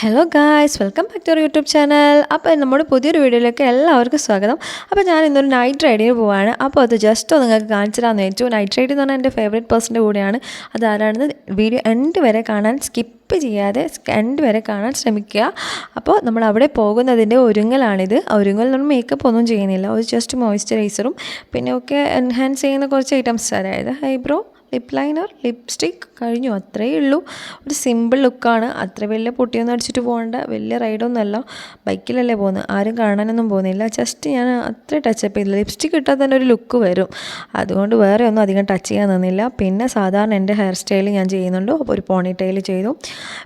Hello guys welcome back to our YouTube channel അപ്പോൾ നമ്മുടെ പുതിയൊരു വീഡിയോയിലേക്ക് എല്ലാവർക്കും സ്വാഗതം. അപ്പോൾ ഞാൻ ഇന്നൊരു നൈറ്റ് റൈഡിന് പോവാണ്. അപ്പോൾ അത് ജസ്റ്റ് ഒന്ന് നിങ്ങൾക്ക് കാണിച്ചു തരാമെന്ന് വെച്ചു നൈറ്റ് റൈഡ് എന്ന് പറഞ്ഞാൽ എന്റെ ഫേവറേറ്റ് പേഴ്സന്റെ കൂടെയാണ്. അത് ആരാണെന്ന് വീഡിയോ എൻഡ് വരെ കാണാൻ സ്കിപ്പ് ചെയ്യാതെ എൻഡ് വരെ കാണാൻ ശ്രമിക്കുക. അപ്പോൾ നമ്മൾ അവിടെ പോകുന്നതിന്റെ ഒരുങ്ങലാണിത്. ഒരുങ്ങൽ നമ്മൾ മേക്കപ്പ് ഒന്നും ചെയ്യുന്നില്ല. ഒരു ജസ്റ്റ് മോയ്സ്ചറൈസറും പിന്നെ ഒക്കെ എൻഹാൻസ് ചെയ്യുന്ന കുറച്ച് ഐറ്റംസ് അതായത് ഐബ്രോ ലിപ് ലൈനർ ലിപ്സ്റ്റിക് കഴിഞ്ഞു. അത്രയേ ഉള്ളൂ. ഒരു സിമ്പിൾ ലുക്കാണ്. അത്ര വലിയ പൊട്ടിയൊന്നും അടിച്ചിട്ട് പോകേണ്ട. വലിയ റൈഡൊന്നും അല്ല ബൈക്കിലല്ലേ പോകുന്നത്. ആരും കാണാനൊന്നും പോകുന്നില്ല. ജസ്റ്റ് ഞാൻ അത്ര ടച്ചപ്പ് ചെയ്തില്ല. ലിപ്സ്റ്റിക് ഇട്ടാൽ തന്നെ ഒരു ലുക്ക് വരും. അതുകൊണ്ട് വേറെ ഒന്നും അധികം ടച്ച് ചെയ്യാൻ നിന്നില്ല. പിന്നെ സാധാരണ എന്റെ ഹെയർ സ്റ്റൈൽ ഞാൻ ചെയ്യുന്നുണ്ട്. അപ്പോൾ ഒരു പോണി ടൈൽ ചെയ്തു.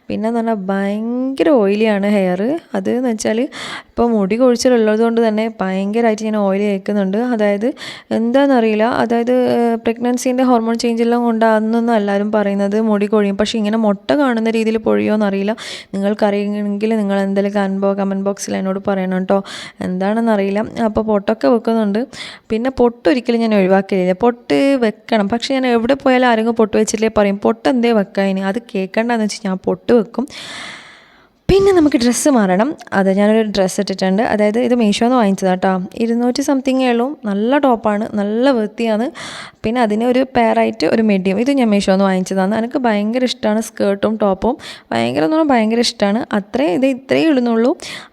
പിന്നെ എന്ന് പറഞ്ഞാൽ ഭയങ്കര ഓയിലിയാണ് ഹെയർ അത് എന്ന് വെച്ചാൽ ഇപ്പോൾ മുടി കൊഴിച്ചിലുള്ളത് കൊണ്ട് തന്നെ ഭയങ്കരമായിട്ട് ഞാൻ ഓയിൽ കേൾക്കുന്നുണ്ട് അതായത് എന്താണെന്നറിയില്ല. അതായത് പ്രഗ്നൻസീന്റെ ഹോർമോൺ ചേഞ്ച് എല്ലാം കൊണ്ടാണെന്നൊന്നും എല്ലാവരും പറയുന്നത് മുടി കൊഴിയും. പക്ഷേ ഇങ്ങനെ മുട്ട കാണുന്ന രീതിയിൽ പൊഴിയോ എന്നറിയില്ല. നിങ്ങൾക്കറിയുമെങ്കിൽ നിങ്ങൾ എന്തെങ്കിലും കൺബോ കമന്റ് ബോക്സിൽ എന്നോട് പറയണം കേട്ടോ. എന്താണെന്നറിയില്ല. അപ്പോൾ പൊട്ടൊക്കെ വെക്കുന്നുണ്ട്. പിന്നെ പൊട്ട് ഒരിക്കലും ഞാൻ ഒഴിവാക്കലില്ല. പൊട്ട് വെക്കണം. പക്ഷേ ഞാൻ എവിടെ പോയാലും ആരെങ്കിലും പൊട്ട് വെച്ചിട്ടില്ലേ പറയും. പൊട്ട് എന്തേ വെക്കാൻ അത് കേൾക്കണ്ടെന്ന് വെച്ച് ഞാൻ പൊട്ട് വെക്കും. പിന്നെ നമുക്ക് ഡ്രസ്സ് മാറണം. അത് ഞാനൊരു ഡ്രസ്സ് ഇട്ടിട്ടുണ്ട്. അതായത് ഇത് മീഷോന്ന് വാങ്ങിച്ചതാണ് കേട്ടോ ഇരുന്നൂറ്റി സംതിങ്ങേ ഉള്ളൂ. നല്ല ടോപ്പാണ് നല്ല വൃത്തിയാണ് പിന്നെ അതിന് ഒരു പെയറായിട്ട് ഒരു മീഡിയം ഇത് ഞാൻ മീഷോന്ന് വാങ്ങിച്ചതാണ്. എനിക്ക് ഭയങ്കര ഇഷ്ടമാണ് സ്കേർട്ടും ടോപ്പും ഭയങ്കര എന്ന് പറഞ്ഞാൽ ഭയങ്കര ഇഷ്ടമാണ് അത്രയും ഇത് ഇത്രയേ ഇടുന്നുള്ളൂ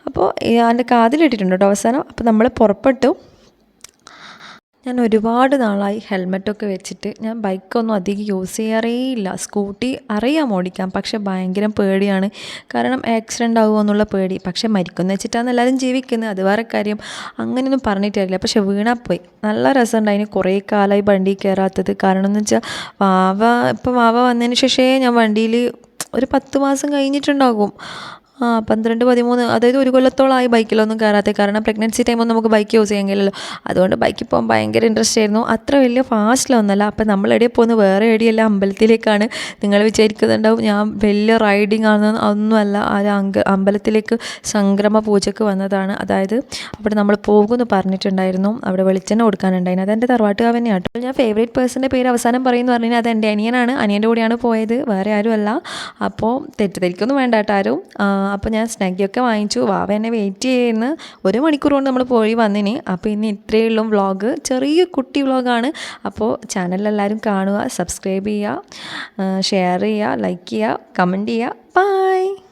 അപ്പോൾ അതിന്റെ കാതിലിട്ടിട്ടുണ്ട് കേട്ടോ അവസാനം. അപ്പോൾ നമ്മൾ പുറപ്പെട്ടു. ഞാൻ ഒരുപാട് നാളായി ഹെൽമെറ്റൊക്കെ വെച്ചിട്ട് ഞാൻ ബൈക്കൊന്നും അധികം യൂസ് ചെയ്യാറേ ഇല്ല സ്കൂട്ടി അറിയാം ഓടിക്കാം പക്ഷേ ഭയങ്കര പേടിയാണ്. കാരണം ആക്സിഡന്റ് ആകുമോ എന്നുള്ള പേടി. പക്ഷേ മരിക്കുമെന്ന് വെച്ചിട്ടാണ് എല്ലാവരും ജീവിക്കുന്നത്. അത് വേറെ കാര്യം. അങ്ങനെയൊന്നും പറഞ്ഞിട്ടില്ല പക്ഷേ വീണാൽ പോയി. നല്ല രസമുണ്ടായിന് കുറേ കാലമായി വണ്ടി കയറാത്തത്. കാരണം എന്ന് വെച്ചാൽ വാവ ഇപ്പം വാവ വന്നതിന് ശേഷമേ ഞാൻ വണ്ടിയിൽ ഒരു പത്ത് മാസം കഴിഞ്ഞിട്ടുണ്ടാകും. ആ പന്ത്രണ്ട് പതിമൂന്ന് അതായത് ഒരു കൊല്ലത്തോളമായി ബൈക്കിലൊന്നും കയറാത്ത കാരണം പ്രഗ്നൻസി ടൈമൊന്നും നമുക്ക് ബൈക്ക് യൂസ് ചെയ്യാൻ കഴിയില്ലല്ലോ അതുകൊണ്ട് ബൈക്കിൽ പോകാൻ ഭയങ്കര ഇൻട്രസ്റ്റ് ആയിരുന്നു. അത്ര വലിയ ഫാസ്റ്റിലൊന്നല്ല അപ്പം നമ്മൾ എവിടെ പോകുന്നത് വേറെ എവിടെയല്ല അമ്പലത്തിലേക്കാണ്. നിങ്ങൾ വിചാരിക്കുന്നുണ്ടാവും ഞാൻ വലിയ റൈഡിങ് ആണ് ഒന്നുമല്ല. ആ അങ്ക അമ്പലത്തിലേക്ക് സംക്രമ പൂജയ്ക്ക് വന്നതാണ്. അതായത് അവിടെ നമ്മൾ പോകുമെന്ന് പറഞ്ഞിട്ടുണ്ടായിരുന്നു. അവിടെ വെളിച്ചെണ്ണ കൊടുക്കാനുണ്ടായിരുന്നു. അതെന്റെ തറവാട്ടുകാവ് തന്നെയാണ് കേട്ടോ. ഞാൻ ഫേവറേറ്റ് പേഴ്സന്റെ പേര് അവസാനം പറയുന്നു പറഞ്ഞാൽ അത് എന്റെ അനിയനാണ്. അനിയന്റെ കൂടെയാണ് പോയത്. വേറെ ആരുമല്ല. അപ്പോൾ തെറ്റിദ്ധരിക്കൊന്നും വേണ്ട കേട്ടോ ആരും. അപ്പോൾ ഞാൻ സ്നാഗിയൊക്കെ വാങ്ങിച്ചു. വാവ എന്നെ വെയിറ്റ് ചെയ്യുന്ന. ഒരു മണിക്കൂർ കൊണ്ട് നമ്മൾ പോയി വന്നിനി. അപ്പോൾ ഇന്ന് ഇത്രയേ ഉള്ളൂ വ്ളോഗ് ചെറിയ കുട്ടി വ്ളോഗാണ് അപ്പോൾ ചാനലിലെല്ലാവരും കാണുക സബ്സ്ക്രൈബ് ചെയ്യുക ഷെയർ ചെയ്യുക ലൈക്ക് ചെയ്യുക കമന്റ് ചെയ്യുക. ബൈ